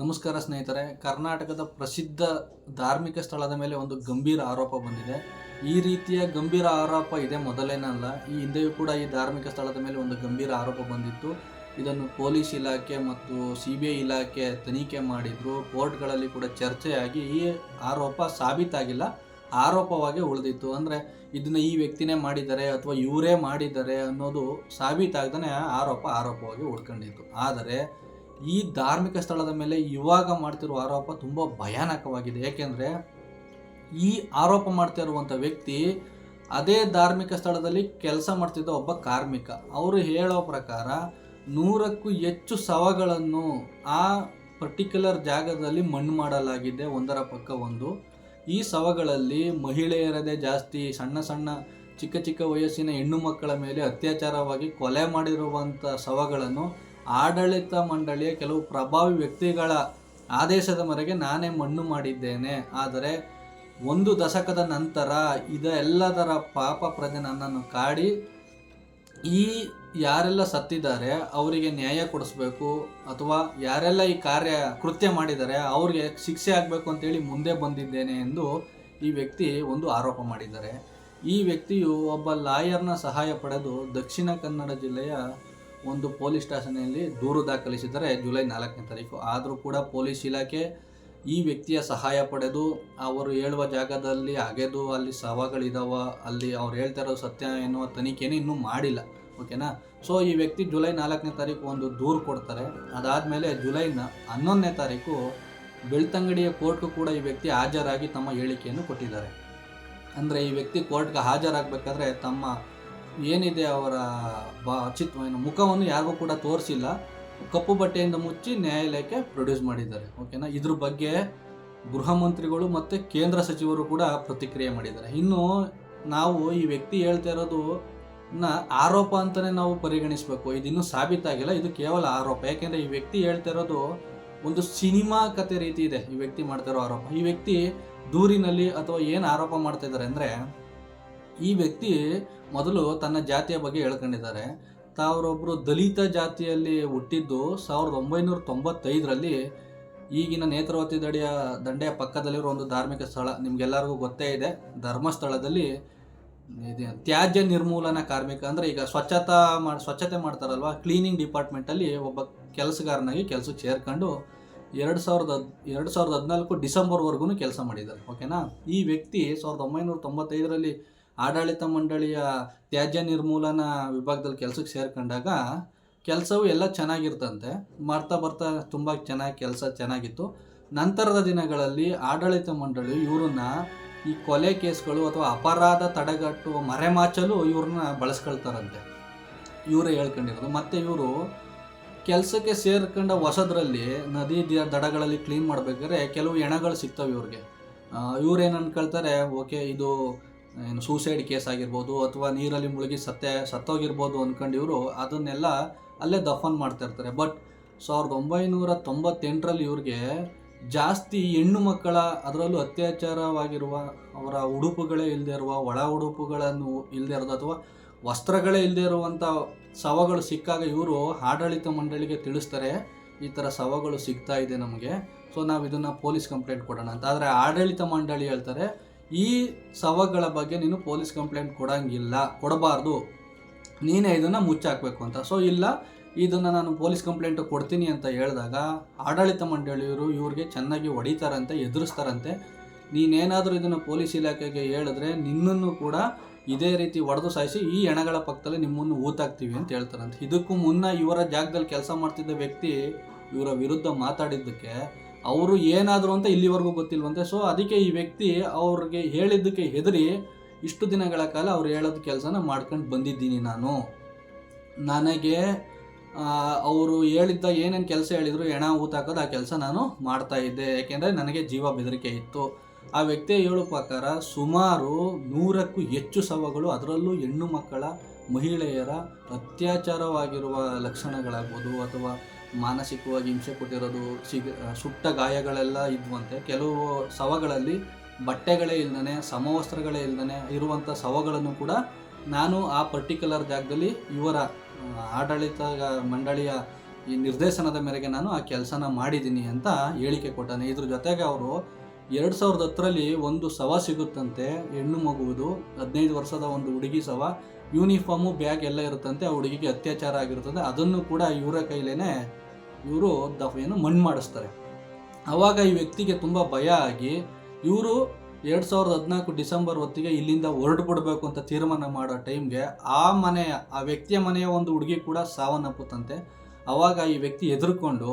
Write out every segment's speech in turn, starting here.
ನಮಸ್ಕಾರ ಸ್ನೇಹಿತರೆ, ಕರ್ನಾಟಕದ ಪ್ರಸಿದ್ಧ ಧಾರ್ಮಿಕ ಸ್ಥಳದ ಮೇಲೆ ಒಂದು ಗಂಭೀರ ಆರೋಪ ಬಂದಿದೆ. ಈ ರೀತಿಯ ಗಂಭೀರ ಆರೋಪ ಇದೆ ಮೊದಲೇನಲ್ಲ ಈ ಹಿಂದೆಯೂ ಕೂಡ ಈ ಧಾರ್ಮಿಕ ಸ್ಥಳದ ಮೇಲೆ ಒಂದು ಗಂಭೀರ ಆರೋಪ ಬಂದಿತ್ತು. ಇದನ್ನು ಪೊಲೀಸ್ ಇಲಾಖೆ ಮತ್ತು ಸಿ ಬಿ ಐ ಇಲಾಖೆ ತನಿಖೆ ಮಾಡಿದ್ರು. ಕೋರ್ಟ್ಗಳಲ್ಲಿ ಕೂಡ ಚರ್ಚೆಯಾಗಿ ಈ ಆರೋಪ ಸಾಬೀತಾಗಿಲ್ಲ, ಆರೋಪವಾಗಿ ಉಳಿದಿತ್ತು. ಅಂದರೆ, ಇದನ್ನು ಈ ವ್ಯಕ್ತಿನೇ ಮಾಡಿದ್ದಾರೆ ಅಥವಾ ಇವರೇ ಮಾಡಿದ್ದಾರೆ ಅನ್ನೋದು ಸಾಬೀತಾಗ್ದೇ ಆರೋಪ ಆರೋಪವಾಗಿ ಉಳ್ಕೊಂಡಿತ್ತು. ಆದರೆ ಈ ಧಾರ್ಮಿಕ ಸ್ಥಳದ ಮೇಲೆ ಇವಾಗ ಮಾಡ್ತಿರುವ ಆರೋಪ ತುಂಬ ಭಯಾನಕವಾಗಿದೆ. ಏಕೆಂದರೆ ಈ ಆರೋಪ ಮಾಡ್ತಾ ಇರುವಂಥ ವ್ಯಕ್ತಿ ಅದೇ ಧಾರ್ಮಿಕ ಸ್ಥಳದಲ್ಲಿ ಕೆಲಸ ಮಾಡ್ತಿದ್ದ ಒಬ್ಬ ಕಾರ್ಮಿಕ. ಅವರು ಹೇಳೋ ಪ್ರಕಾರ ನೂರಕ್ಕೂ ಹೆಚ್ಚು ಸವಗಳನ್ನು ಆ ಪರ್ಟಿಕ್ಯುಲರ್ ಜಾಗದಲ್ಲಿ ಮಣ್ಣು ಮಾಡಲಾಗಿದೆ, ಒಂದರ ಪಕ್ಕ ಒಂದು. ಈ ಸವಗಳಲ್ಲಿ ಮಹಿಳೆಯರದೇ ಜಾಸ್ತಿ ಸಣ್ಣ ಸಣ್ಣ ಚಿಕ್ಕ ಚಿಕ್ಕ ವಯಸ್ಸಿನ ಹೆಣ್ಣು ಮಕ್ಕಳ ಮೇಲೆ ಅತ್ಯಾಚಾರವಾಗಿ ಕೊಲೆ ಮಾಡಿರುವಂಥ ಶವಗಳನ್ನು ಆಡಳಿತ ಮಂಡಳಿಯ ಕೆಲವು ಪ್ರಭಾವಿ ವ್ಯಕ್ತಿಗಳ ಆದೇಶದ ಮೇರೆಗೆ ನಾನೇ ಮಣ್ಣು ಮಾಡಿದ್ದೇನೆ. ಆದರೆ ಒಂದು ದಶಕದ ನಂತರ ಇದೆಲ್ಲದರ ಪಾಪ ಪ್ರಜೆ ನನ್ನನ್ನು ಕಾಡಿ, ಈ ಯಾರೆಲ್ಲ ಸತ್ತಿದ್ದಾರೆ ಅವರಿಗೆ ನ್ಯಾಯ ಕೊಡಿಸ್ಬೇಕು ಅಥವಾ ಯಾರೆಲ್ಲ ಈ ಕಾರ್ಯ ಕೃತ್ಯ ಮಾಡಿದ್ದಾರೆ ಅವ್ರಿಗೆ ಶಿಕ್ಷೆ ಆಗಬೇಕು ಅಂತೇಳಿ ಮುಂದೆ ಬಂದಿದ್ದೇನೆ ಎಂದು ಈ ವ್ಯಕ್ತಿ ಒಂದು ಆರೋಪ ಮಾಡಿದ್ದಾರೆ. ಈ ವ್ಯಕ್ತಿಯು ಒಬ್ಬ ಲಾಯರ್ನ ಸಹಾಯ ಪಡೆದು ದಕ್ಷಿಣ ಕನ್ನಡ ಜಿಲ್ಲೆಯ ಒಂದು ಪೊಲೀಸ್ ಸ್ಟೇಷನಲ್ಲಿ ದೂರು ದಾಖಲಿಸಿದರೆ ಜುಲೈ ನಾಲ್ಕನೇ ತಾರೀಕು. ಆದರೂ ಕೂಡ ಪೊಲೀಸ್ ಇಲಾಖೆ ಈ ವ್ಯಕ್ತಿಯ ಸಹಾಯ ಪಡೆದು, ಅವರು ಹೇಳುವ ಜಾಗದಲ್ಲಿ ಅಗೆದು, ಅಲ್ಲಿ ಶವಗಳಿದಾವ ಅಲ್ಲಿ ಅವ್ರು ಹೇಳ್ತಾ ಇರೋ ಸತ್ಯ ಎನ್ನುವ ತನಿಖೆನೇ ಇನ್ನೂ ಮಾಡಿಲ್ಲ. ಓಕೆನಾ? ಸೊ, ಈ ವ್ಯಕ್ತಿ ಜುಲೈ ನಾಲ್ಕನೇ ತಾರೀಕು ಒಂದು ದೂರು ಕೊಡ್ತಾರೆ. ಅದಾದಮೇಲೆ ಜುಲೈನ ಹನ್ನೊಂದನೇ ತಾರೀಕು ಬೆಳ್ತಂಗಡಿಯ ಕೋರ್ಟು ಕೂಡ ಈ ವ್ಯಕ್ತಿ ಹಾಜರಾಗಿ ತಮ್ಮ ಹೇಳಿಕೆಯನ್ನು ಕೊಟ್ಟಿದ್ದಾರೆ. ಅಂದರೆ ಈ ವ್ಯಕ್ತಿ ಕೋರ್ಟ್ಗೆ ಹಾಜರಾಗಬೇಕಾದ್ರೆ ತಮ್ಮ ಏನಿದೆ ಅವರ ಬಾ ಚಿತ್ ಏನು ಮುಖವನ್ನು ಯಾರಿಗೂ ಕೂಡ ತೋರಿಸಿಲ್ಲ. ಕಪ್ಪು ಬಟ್ಟೆಯಿಂದ ಮುಚ್ಚಿ ನ್ಯಾಯಾಲಯಕ್ಕೆ ಪ್ರೊಡ್ಯೂಸ್ ಮಾಡಿದ್ದಾರೆ. ಓಕೆನಾ ಇದ್ರ ಬಗ್ಗೆ ಗೃಹ ಮಂತ್ರಿಗಳು ಮತ್ತು ಕೇಂದ್ರ ಸಚಿವರು ಕೂಡ ಪ್ರತಿಕ್ರಿಯೆ ಮಾಡಿದ್ದಾರೆ. ಇನ್ನು ನಾವು ಈ ವ್ಯಕ್ತಿ ಹೇಳ್ತಾ ಇರೋದು ನ ಆರೋಪ ಅಂತಲೇ ನಾವು ಪರಿಗಣಿಸಬೇಕು. ಇದಿನ್ನೂ ಸಾಬೀತಾಗಿಲ್ಲ. ಇದು ಕೇವಲ ಆರೋಪ. ಯಾಕೆಂದರೆ ಈ ವ್ಯಕ್ತಿ ಹೇಳ್ತಾ ಇರೋದು ಒಂದು ಸಿನಿಮಾ ಕತೆ ರೀತಿ ಇದೆ. ಈ ವ್ಯಕ್ತಿ ಮಾಡ್ತಾ ಆರೋಪ. ಈ ವ್ಯಕ್ತಿ ದೂರಿನಲ್ಲಿ ಅಥವಾ ಏನು ಆರೋಪ ಮಾಡ್ತಾ ಇದ್ದಾರೆ ಅಂದರೆ ಈ ವ್ಯಕ್ತಿ ಮೊದಲು ತನ್ನ ಜಾತಿಯ ಬಗ್ಗೆ ಹೇಳ್ಕೊಂಡಿದ್ದಾರೆ. ತಾವರೊಬ್ಬರು ದಲಿತ ಜಾತಿಯಲ್ಲಿ ಹುಟ್ಟಿದ್ದು ಸಾವಿರದ ಒಂಬೈನೂರ ತೊಂಬತ್ತೈದರಲ್ಲಿ ಈಗಿನ ನೇತ್ರಾವತಿ ದಡಿಯ ದಂಡೆಯ ಪಕ್ಕದಲ್ಲಿರೋ ಒಂದು ಧಾರ್ಮಿಕ ಸ್ಥಳ. ನಿಮಗೆಲ್ಲರಿಗೂ ಗೊತ್ತೇ ಇದೆ, ಧರ್ಮಸ್ಥಳದಲ್ಲಿ ತ್ಯಾಜ್ಯ ನಿರ್ಮೂಲನಾ ಕಾರ್ಮಿಕ ಅಂದರೆ ಈಗ ಸ್ವಚ್ಛತಾ ಮಾಡಿ, ಸ್ವಚ್ಛತೆ ಮಾಡ್ತಾರಲ್ವ? ಕ್ಲೀನಿಂಗ್ ಡಿಪಾರ್ಟ್ಮೆಂಟಲ್ಲಿ ಒಬ್ಬ ಕೆಲಸಗಾರನಾಗಿ ಕೆಲಸಕ್ಕೆ ಸೇರ್ಕೊಂಡು ಎರಡು ಸಾವಿರದ ಎರಡು ಸಾವಿರದ ಹದಿನಾಲ್ಕು ಡಿಸೆಂಬರ್ವರೆಗೂ ಕೆಲಸ ಮಾಡಿದ್ದಾರೆ. ಓಕೆನಾ? ಈ ವ್ಯಕ್ತಿ ಸಾವಿರದ ಒಂಬೈನೂರ ತೊಂಬತ್ತೈದರಲ್ಲಿ ಆಡಳಿತ ಮಂಡಳಿಯ ತ್ಯಾಜ್ಯ ನಿರ್ಮೂಲನಾ ವಿಭಾಗದಲ್ಲಿ ಕೆಲಸಕ್ಕೆ ಸೇರ್ಕೊಂಡಾಗ ಕೆಲಸವು ಎಲ್ಲ ಚೆನ್ನಾಗಿರ್ತಂತೆ. ಮಾಡ್ತಾ ಬರ್ತಾ ತುಂಬ ಚೆನ್ನಾಗಿ ಕೆಲಸ ಚೆನ್ನಾಗಿತ್ತು. ನಂತರದ ದಿನಗಳಲ್ಲಿ ಆಡಳಿತ ಮಂಡಳಿ ಇವ್ರನ್ನ ಈ ಕೊಲೆ ಕೇಸ್ಗಳು ಅಥವಾ ಅಪರಾಧ ತಡೆಗಟ್ಟುವ ಮರೆಮಾಚಲು ಇವ್ರನ್ನ ಬಳಸ್ಕೊಳ್ತಾರಂತೆ. ಇವರೇ ಹೇಳ್ಕೊಂಡಿರೋದು. ಮತ್ತು ಇವರು ಕೆಲಸಕ್ಕೆ ಸೇರ್ಕೊಂಡ ಹೊಸದ್ರಲ್ಲಿ ನದಿ ದಡಗಳಲ್ಲಿ ಕ್ಲೀನ್ ಮಾಡಬೇಕಾದ್ರೆ ಕೆಲವು ಎಣಗಳು ಸಿಗ್ತವೆ ಇವ್ರಿಗೆ. ಇವ್ರೇನು ಅನ್ಕೊಳ್ತಾರೆ, ಓಕೆ, ಇದು ಏನು ಸೂಸೈಡ್ ಕೇಸ್ ಆಗಿರ್ಬೋದು ಅಥವಾ ನೀರಲ್ಲಿ ಮುಳುಗಿ ಸತ್ತೆ ಸತ್ತೋಗಿರ್ಬೋದು ಅಂದ್ಕೊಂಡು ಇವರು ಅದನ್ನೆಲ್ಲ ಅಲ್ಲೇ ದಫನ್ ಮಾಡ್ತಾ ಇರ್ತಾರೆ. ಬಟ್ ಸಾವಿರದ ಒಂಬೈನೂರ ತೊಂಬತ್ತೆಂಟರಲ್ಲಿ ಇವ್ರಿಗೆ ಜಾಸ್ತಿ ಹೆಣ್ಣು ಮಕ್ಕಳ ಅದರಲ್ಲೂ ಅತ್ಯಾಚಾರವಾಗಿರುವ ಅವರ ಉಡುಪುಗಳೇ ಇಲ್ಲದೆ ಇರುವ, ಒಳ ಉಡುಪುಗಳನ್ನು ಇಲ್ಲದೆ ಇರೋದು ಅಥವಾ ವಸ್ತ್ರಗಳೇ ಇಲ್ಲದೆ ಇರುವಂಥ ಶವಗಳು ಸಿಕ್ಕಾಗ ಇವರು ಆಡಳಿತ ಮಂಡಳಿಗೆ ತಿಳಿಸ್ತಾರೆ, ಈ ಥರ ಶವಗಳು ಸಿಗ್ತಾ ಇದೆ ನಮಗೆ. ಸೊ ನಾವು ಇದನ್ನು ಪೊಲೀಸ್ ಕಂಪ್ಲೇಂಟ್ ಕೊಡೋಣ ಅಂತ. ಆದರೆ ಆಡಳಿತ ಮಂಡಳಿ ಹೇಳ್ತಾರೆ ಈ ಶವಗಳ ಬಗ್ಗೆ ನೀನು ಪೊಲೀಸ್ ಕಂಪ್ಲೇಂಟ್ ಕೊಡಂಗಿಲ್ಲ, ಕೊಡಬಾರ್ದು. ನೀನೇ ಇದನ್ನು ಮುಚ್ಚಾಕಬೇಕು ಅಂತ. ಸೊ ಇಲ್ಲ, ಇದನ್ನು ನಾನು ಪೊಲೀಸ್ ಕಂಪ್ಲೇಂಟ್ ಕೊಡ್ತೀನಿ ಅಂತ ಹೇಳಿದಾಗ ಆಡಳಿತ ಮಂಡಳಿಯವರು ಇವ್ರಿಗೆ ಚೆನ್ನಾಗಿ ಹೊಡಿತಾರಂತೆ, ಎದುರಿಸ್ತಾರಂತೆ. ನೀನೇನಾದರೂ ಇದನ್ನು ಪೊಲೀಸ್ ಇಲಾಖೆಗೆ ಹೇಳಿದ್ರೆ ನಿನ್ನನ್ನು ಕೂಡ ಇದೇ ರೀತಿ ಹೊಡೆದು ಸಾಯಿಸಿ ಈ ಹೆಣಗಳ ಪಕ್ಕದಲ್ಲಿ ನಿಮ್ಮನ್ನು ಊತಾಕ್ತೀವಿ ಅಂತ ಹೇಳ್ತಾರಂತೆ. ಇದಕ್ಕೂ ಮುನ್ನ ಇವರ ಜಾಗದಲ್ಲಿ ಕೆಲಸ ಮಾಡ್ತಿದ್ದ ವ್ಯಕ್ತಿ ಇವರ ವಿರುದ್ಧ ಮಾತಾಡಿದ್ದಕ್ಕೆ ಅವರು ಏನಾದರೂ ಅಂತ ಇಲ್ಲಿವರೆಗೂ ಗೊತ್ತಿಲ್ವಂತೆ. ಸೊ ಅದಕ್ಕೆ ಈ ವ್ಯಕ್ತಿ ಅವ್ರಿಗೆ ಹೇಳಿದ್ದಕ್ಕೆ ಹೆದರಿ ಇಷ್ಟು ದಿನಗಳ ಕಾಲ ಅವ್ರು ಹೇಳೋದು ಕೆಲಸನ ಮಾಡ್ಕೊಂಡು ಬಂದಿದ್ದೀನಿ ನಾನು. ನನಗೆ ಅವರು ಹೇಳಿದ್ದ ಏನೇನು ಕೆಲಸ ಹೇಳಿದ್ರು ಹೆಣ ಊತಾಕೋದು ಆ ಕೆಲಸ ನಾನು ಮಾಡ್ತಾ ಇದ್ದೆ. ಯಾಕೆಂದರೆ ನನಗೆ ಜೀವ ಬೆದರಿಕೆ ಇತ್ತು. ಆ ವ್ಯಕ್ತಿಯ ಹೇಳು ಪ್ರಕಾರ ಸುಮಾರು ನೂರಕ್ಕೂ ಹೆಚ್ಚು ಶವಗಳು ಅದರಲ್ಲೂ ಹೆಣ್ಣು ಮಕ್ಕಳ ಮಹಿಳೆಯರ ಅತ್ಯಾಚಾರವಾಗಿರುವ ಲಕ್ಷಣಗಳಾಗ್ಬೋದು ಅಥವಾ ಮಾನಸಿಕವಾಗಿ ಹಿಂಸೆ ಕೊಟ್ಟಿರೋದು, ಸಿಗ ಸುಟ್ಟ ಗಾಯಗಳೆಲ್ಲ ಇದ್ವಂತೆ. ಕೆಲವು ಶವಗಳಲ್ಲಿ ಬಟ್ಟೆಗಳೇ ಇಲ್ದೇ ಸಮವಸ್ತ್ರಗಳೇ ಇಲ್ದೇ ಇರುವಂಥ ಶವಗಳನ್ನು ಕೂಡ ನಾನು ಆ ಪರ್ಟಿಕ್ಯುಲರ್ ಜಾಗದಲ್ಲಿ ಇವರ ಆಡಳಿತ ಮಂಡಳಿಯ ಈ ನಿರ್ದೇಶನದ ಮೇರೆಗೆ ನಾನು ಆ ಕೆಲಸನ ಮಾಡಿದ್ದೀನಿ ಅಂತ ಹೇಳಿಕೆ ಕೊಟ್ಟಾನೆ. ಇದ್ರ ಜೊತೆಗೆ ಅವರು ಎರಡು ಸಾವಿರದ ಹತ್ತರಲ್ಲಿ ಒಂದು ಶವ ಸಿಗುತ್ತಂತೆ, ಹೆಣ್ಣು ಮಗುವುದು, ಹದಿನೈದು ವರ್ಷದ ಒಂದು ಹುಡುಗಿ ಶವ ಯೂನಿಫಾರ್ಮು ಬ್ಯಾಗ್ ಎಲ್ಲ ಇರುತ್ತಂತೆ, ಆ ಹುಡುಗಿಗೆ ಅತ್ಯಾಚಾರ ಆಗಿರುತ್ತದೆ. ಅದನ್ನು ಕೂಡ ಇವರ ಕೈಲೇನೆ ಇವರು ದಫೆಯನ್ನು ಮಣ್ಣು ಮಾಡಿಸ್ತಾರೆ ಆವಾಗ ಈ ವ್ಯಕ್ತಿಗೆ ತುಂಬ ಭಯ ಆಗಿ, ಇವರು ಎರಡು ಸಾವಿರದ ಹದಿನಾಲ್ಕು ಡಿಸೆಂಬರ್ ಹೊತ್ತಿಗೆ ಇಲ್ಲಿಂದ ಹೊರಟು ಬಿಡಬೇಕು ಅಂತ ತೀರ್ಮಾನ ಮಾಡೋ ಟೈಮ್ಗೆ ಆ ಮನೆಯ ಆ ವ್ಯಕ್ತಿಯ ಮನೆಯ ಒಂದು ಹುಡುಗಿ ಕೂಡ ಸಾವನ್ನಪ್ಪುತ್ತಂತೆ. ಆವಾಗ ಈ ವ್ಯಕ್ತಿ ಹೆದರ್ಕೊಂಡು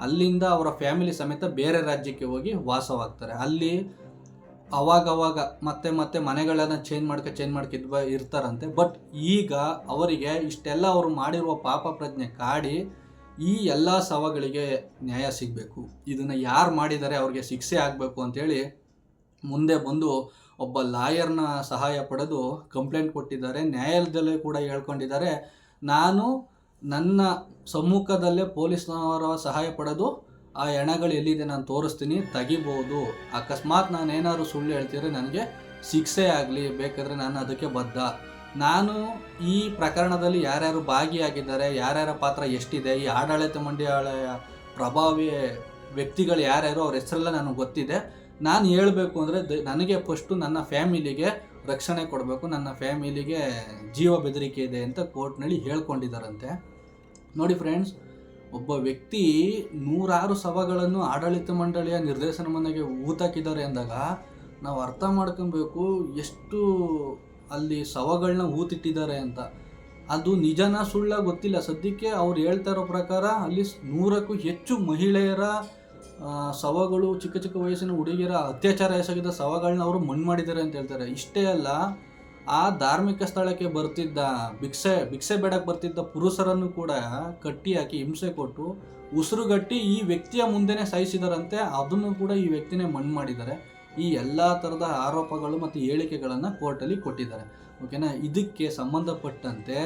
ಅಲ್ಲಿಂದ ಅವರ ಫ್ಯಾಮಿಲಿ ಸಮೇತ ಬೇರೆ ರಾಜ್ಯಕ್ಕೆ ಹೋಗಿ ವಾಸವಾಗ್ತಾರೆ. ಅಲ್ಲಿ ಅವಾಗವಾಗ ಮತ್ತೆ ಮತ್ತೆ ಮನೆಗಳನ್ನು ಚೇಂಜ್ ಮಾಡ್ಕೊ, ಚೇಂಜ್ ಮಾಡ್ಕಿದ್ ಇರ್ತಾರಂತೆ. ಬಟ್ ಈಗ ಅವರಿಗೆ ಇಷ್ಟೆಲ್ಲ ಅವರು ಮಾಡಿರುವ ಪಾಪ ಪ್ರಜ್ಞೆ ಕಾಡಿ ಈ ಎಲ್ಲ ಸವಾಗಳಿಗೆ ನ್ಯಾಯ ಸಿಗಬೇಕು. ಇದನ್ನು ಯಾರು ಮಾಡಿದ್ದಾರೆ ಅವ್ರಿಗೆ ಶಿಕ್ಷೆ ಆಗಬೇಕು ಅಂತೇಳಿ ಮುಂದೆ ಬಂದು ಒಬ್ಬ ಲಾಯರ್ನ ಸಹಾಯ ಪಡೆದು ಕಂಪ್ಲೇಂಟ್ ಕೊಟ್ಟಿದ್ದಾರೆ. ನ್ಯಾಯಾಲಯದಲ್ಲೇ ಕೂಡ ಹೇಳ್ಕೊಂಡಿದ್ದಾರೆ. ನಾನು ನನ್ನ ಸಮ್ಮುಖದಲ್ಲೇ ಪೊಲೀಸ್ನವರ ಸಹಾಯ ಪಡೆದು ಆ ಹೆಣಗಳು ಎಲ್ಲಿದೆ ನಾನು ತೋರಿಸ್ತೀನಿ, ತೆಗಿಬೋದು. ಅಕಸ್ಮಾತ್ ನಾನು ಏನಾದ್ರು ಸುಳ್ಳು ಹೇಳ್ತಿದ್ರೆ ನನಗೆ ಶಿಕ್ಷೆ ಆಗಲಿ, ಬೇಕಾದರೆ ನಾನು ಅದಕ್ಕೆ ಬದ್ಧ. ನಾನು ಈ ಪ್ರಕರಣದಲ್ಲಿ ಯಾರ್ಯಾರು ಭಾಗಿಯಾಗಿದ್ದಾರೆ, ಯಾರ್ಯಾರ ಪಾತ್ರ ಎಷ್ಟಿದೆ, ಈ ಆಡಳಿತ ಮಂಡಳಿಯ ಪ್ರಭಾವಿ ವ್ಯಕ್ತಿಗಳು ಯಾರ್ಯಾರು ಅವ್ರ ಹೆಸರೆಲ್ಲ ನನಗೆ ಗೊತ್ತಿದೆ. ನಾನು ಹೇಳಬೇಕು ಅಂದರೆ ನನಗೆ ಫಸ್ಟು ನನ್ನ ಫ್ಯಾಮಿಲಿಗೆ ರಕ್ಷಣೆ ಕೊಡಬೇಕು, ನನ್ನ ಫ್ಯಾಮಿಲಿಗೆ ಜೀವ ಬೆದರಿಕೆ ಇದೆ ಅಂತ ಕೋರ್ಟ್ನಲ್ಲಿ ಹೇಳ್ಕೊಂಡಿದ್ದಾರಂತೆ. ನೋಡಿ ಫ್ರೆಂಡ್ಸ್ ಒಬ್ಬ ವ್ಯಕ್ತಿ ನೂರಾರು ಸಭಗಳನ್ನು ಆಡಳಿತ ಮಂಡಳಿಯ ನಿರ್ದೇಶನ ಮನೆಗೆ ಊತಾಕಿದ್ದಾರೆ ಅಂದಾಗ ನಾವು ಅರ್ಥ ಮಾಡ್ಕೊಬೇಕು ಎಷ್ಟು ಅಲ್ಲಿ ಶವಗಳನ್ನ ಹೂತಿಟ್ಟಿದ್ದಾರೆ ಅಂತ. ಅದು ನಿಜನ ಸುಳ್ಳ ಗೊತ್ತಿಲ್ಲ. ಸದ್ಯಕ್ಕೆ ಅವ್ರು ಹೇಳ್ತಾ ಇರೋ ಪ್ರಕಾರ ಅಲ್ಲಿ ನೂರಕ್ಕೂ ಹೆಚ್ಚು ಮಹಿಳೆಯರ ಸವಗಳು, ಚಿಕ್ಕ ಚಿಕ್ಕ ವಯಸ್ಸಿನ ಹುಡುಗಿಯರ ಅತ್ಯಾಚಾರ ಎಸಗಿದ ಶವಗಳನ್ನ ಅವರು ಮಣ್ಣು ಮಾಡಿದ್ದಾರೆ ಅಂತ ಹೇಳ್ತಾರೆ. ಇಷ್ಟೇ ಅಲ್ಲ, ಆ ಧಾರ್ಮಿಕ ಸ್ಥಳಕ್ಕೆ ಬರ್ತಿದ್ದ ಭಿಕ್ಷೆ ಭಿಕ್ಷೆ ಬೇಡಕ್ಕೆ ಬರ್ತಿದ್ದ ಪುರುಷರನ್ನು ಕೂಡ ಕಟ್ಟಿ ಹಾಕಿ ಹಿಂಸೆ ಕೊಟ್ಟು ಉಸಿರುಗಟ್ಟಿ ಈ ವ್ಯಕ್ತಿಯ ಮುಂದೆನೆ ಸಾಯಿಸಿದಾರಂತೆ ಅದನ್ನು ಕೂಡ ಈ ವ್ಯಕ್ತಿನೇ ಮಣ್ಣು ಮಾಡಿದ್ದಾರೆ. ಈ ಎಲ್ಲ ಥರದ ಆರೋಪಗಳು ಮತ್ತು ಹೇಳಿಕೆಗಳನ್ನು ಕೋರ್ಟಲ್ಲಿ ಕೊಟ್ಟಿದ್ದಾರೆ. ಓಕೆನಾ ಇದಕ್ಕೆ ಸಂಬಂಧಪಟ್ಟಂತೆ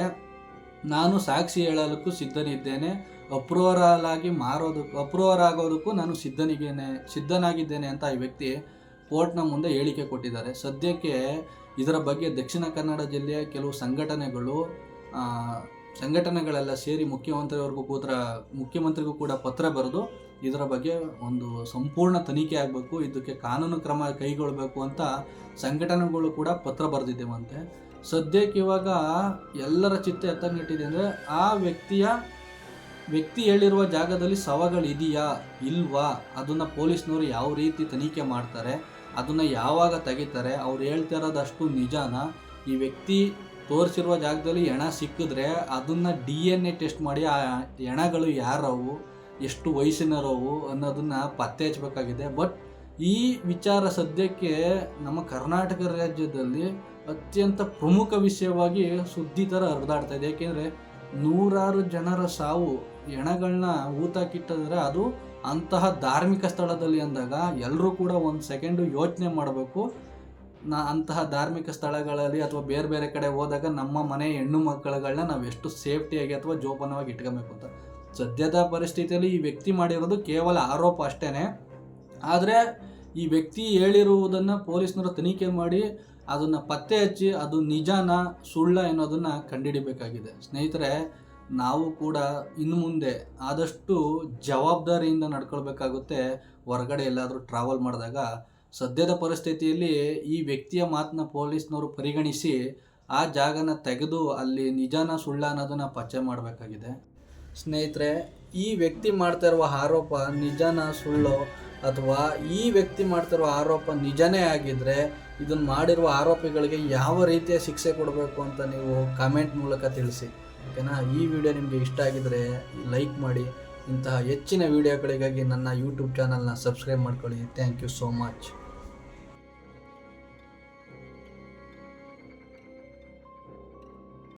ನಾನು ಸಾಕ್ಷಿ ಹೇಳಲಿಕ್ಕೂ ಸಿದ್ಧನಿದ್ದೇನೆ. ಅಪ್ರೂವರಾಗಿ ಮಾರೋದಕ್ಕೂ ಅಪ್ರೂವರ್ ಆಗೋದಕ್ಕೂ ನಾನು ಸಿದ್ಧನಿಗೇನೆ, ಸಿದ್ಧನಾಗಿದ್ದೇನೆ ಅಂತ ಈ ವ್ಯಕ್ತಿ ಕೋರ್ಟ್ನ ಮುಂದೆ ಹೇಳಿಕೆ ಕೊಟ್ಟಿದ್ದಾರೆ. ಸದ್ಯಕ್ಕೆ ಇದರ ಬಗ್ಗೆ ದಕ್ಷಿಣ ಕನ್ನಡ ಜಿಲ್ಲೆಯ ಕೆಲವು ಸಂಘಟನೆಗಳು ಸಂಘಟನೆಗಳೆಲ್ಲ ಸೇರಿ ಮುಖ್ಯಮಂತ್ರಿಯವ್ರಿಗೂ ಕೂಡ ಮುಖ್ಯಮಂತ್ರಿಗೂ ಕೂಡ ಪತ್ರ ಬರೆದು ಇದರ ಬಗ್ಗೆ ಒಂದು ಸಂಪೂರ್ಣ ತನಿಖೆ ಆಗಬೇಕು, ಇದಕ್ಕೆ ಕಾನೂನು ಕ್ರಮ ಕೈಗೊಳ್ಳಬೇಕು ಅಂತ ಸಂಘಟನೆಗಳು ಕೂಡ ಪತ್ರ ಬರೆದಿದ್ದೇವಂತೆ. ಸದ್ಯಕ್ಕೆ ಇವಾಗ ಎಲ್ಲರ ಚಿತ್ತ ಎತ್ತಂಗಿಟ್ಟಿದೆ ಅಂದರೆ ಆ ವ್ಯಕ್ತಿಯ, ವ್ಯಕ್ತಿ ಹೇಳಿರುವ ಜಾಗದಲ್ಲಿ ಶವಗಳಿದೆಯಾ ಇಲ್ವಾ, ಅದನ್ನು ಪೊಲೀಸ್ನವರು ಯಾವ ರೀತಿ ತನಿಖೆ ಮಾಡ್ತಾರೆ, ಅದನ್ನು ಯಾವಾಗ ತೆಗಿತಾರೆ, ಅವ್ರು ಹೇಳ್ತಾ ಇರೋದಷ್ಟು ನಿಜಾನ? ಈ ವ್ಯಕ್ತಿ ತೋರಿಸಿರುವ ಜಾಗದಲ್ಲಿ ಹೆಣ ಸಿಕ್ಕಿದ್ರೆ ಅದನ್ನು ಡಿ ಎನ್ ಎ ಟೆಸ್ಟ್ ಮಾಡಿ ಆ ಹೆಣಗಳು ಯಾರವು? ಎಷ್ಟು ವಯಸ್ಸಿನರವು ಅನ್ನೋದನ್ನ ಪತ್ತೆ ಹಚ್ಚಬೇಕಾಗಿದೆ. ಬಟ್ ಈ ವಿಚಾರ ಸದ್ಯಕ್ಕೆ ನಮ್ಮ ಕರ್ನಾಟಕ ರಾಜ್ಯದಲ್ಲಿ ಅತ್ಯಂತ ಪ್ರಮುಖ ವಿಷಯವಾಗಿ ಸುದ್ದಿ ಥರ ಹರಿದಾಡ್ತಾ ಇದೆ. ಯಾಕೆಂದರೆ ನೂರಾರು ಜನರ ಸಾವು ಎಣಗಳನ್ನ ಊತಾಕಿಟ್ಟಿದ್ರೆ ಅದು ಅಂತಹ ಧಾರ್ಮಿಕ ಸ್ಥಳದಲ್ಲಿ ಅಂದಾಗ ಎಲ್ಲರೂ ಕೂಡ ಒಂದು ಸೆಕೆಂಡು ಯೋಚನೆ ಮಾಡಬೇಕು. ನಾ ಅಂತಹ ಧಾರ್ಮಿಕ ಸ್ಥಳಗಳಲ್ಲಿ ಅಥವಾ ಬೇರೆ ಬೇರೆ ಕಡೆ ಹೋದಾಗ ನಮ್ಮ ಮನೆ ಹೆಣ್ಣು ಮಕ್ಕಳುಗಳನ್ನ ನಾವು ಎಷ್ಟು ಸೇಫ್ಟಿಯಾಗಿ ಅಥವಾ ಜೋಪಾನವಾಗಿ ಇಟ್ಕೋಬೇಕು ಅಂತ. ಸದ್ಯದ ಪರಿಸ್ಥಿತಿಯಲ್ಲಿ ಈ ವ್ಯಕ್ತಿ ಮಾಡಿರೋದು ಕೇವಲ ಆರೋಪ ಅಷ್ಟೇ ಆದರೆ ಈ ವ್ಯಕ್ತಿ ಹೇಳಿರುವುದನ್ನು ಪೊಲೀಸ್ನವರು ತನಿಖೆ ಮಾಡಿ ಅದನ್ನು ಪತ್ತೆ ಹಚ್ಚಿ ಅದು ನಿಜಾನ ಸುಳ್ಳ ಅನ್ನೋದನ್ನು ಕಂಡುಹಿಡಿಬೇಕಾಗಿದೆ ಸ್ನೇಹಿತರೆ, ನಾವು ಕೂಡ ಇನ್ನು ಮುಂದೆ ಆದಷ್ಟು ಜವಾಬ್ದಾರಿಯಿಂದ ನಡ್ಕೊಳ್ಬೇಕಾಗುತ್ತೆ. ಹೊರಗಡೆ ಎಲ್ಲಾದರೂ ಟ್ರಾವೆಲ್ ಮಾಡಿದಾಗ ಸದ್ಯದ ಪರಿಸ್ಥಿತಿಯಲ್ಲಿ ಈ ವ್ಯಕ್ತಿಯ ಮಾತನ್ನ ಪೊಲೀಸ್ನವರು ಪರಿಗಣಿಸಿ ಆ ಜಾಗನ ತೆಗೆದು ಅಲ್ಲಿ ನಿಜಾನ ಸುಳ್ಳ ಅನ್ನೋದನ್ನು ಪಚ್ಚೆ ಮಾಡಬೇಕಾಗಿದೆ. ಸ್ನೇಹಿತರೆ, ಈ ವ್ಯಕ್ತಿ ಮಾಡ್ತಾ ಇರುವ ಆರೋಪ ನಿಜನ, ಸುಳ್ಳು ಅಥವಾ ಈ ವ್ಯಕ್ತಿ ಮಾಡ್ತಿರುವ ಆರೋಪ ನಿಜನೇ ಆಗಿದ್ದರೆ ಇದನ್ನು ಮಾಡಿರುವ ಆರೋಪಿಗಳಿಗೆ ಯಾವ ರೀತಿಯ ಶಿಕ್ಷೆ ಕೊಡಬೇಕು ಅಂತ ನೀವು ಕಾಮೆಂಟ್ ಮೂಲಕ ತಿಳಿಸಿ. ಓಕೆನಾ ಈ ವಿಡಿಯೋ ನಿಮಗೆ ಇಷ್ಟ ಆಗಿದ್ರೆ ಲೈಕ್ ಮಾಡಿ. ಇಂತಹ ಹೆಚ್ಚಿನ ವಿಡಿಯೋಗಳಿಗಾಗಿ ನನ್ನ ಯೂಟ್ಯೂಬ್ ಚಾನಲ್ನ ಸಬ್ಸ್ಕ್ರೈಬ್ ಮಾಡ್ಕೊಳ್ಳಿ. Thank you so much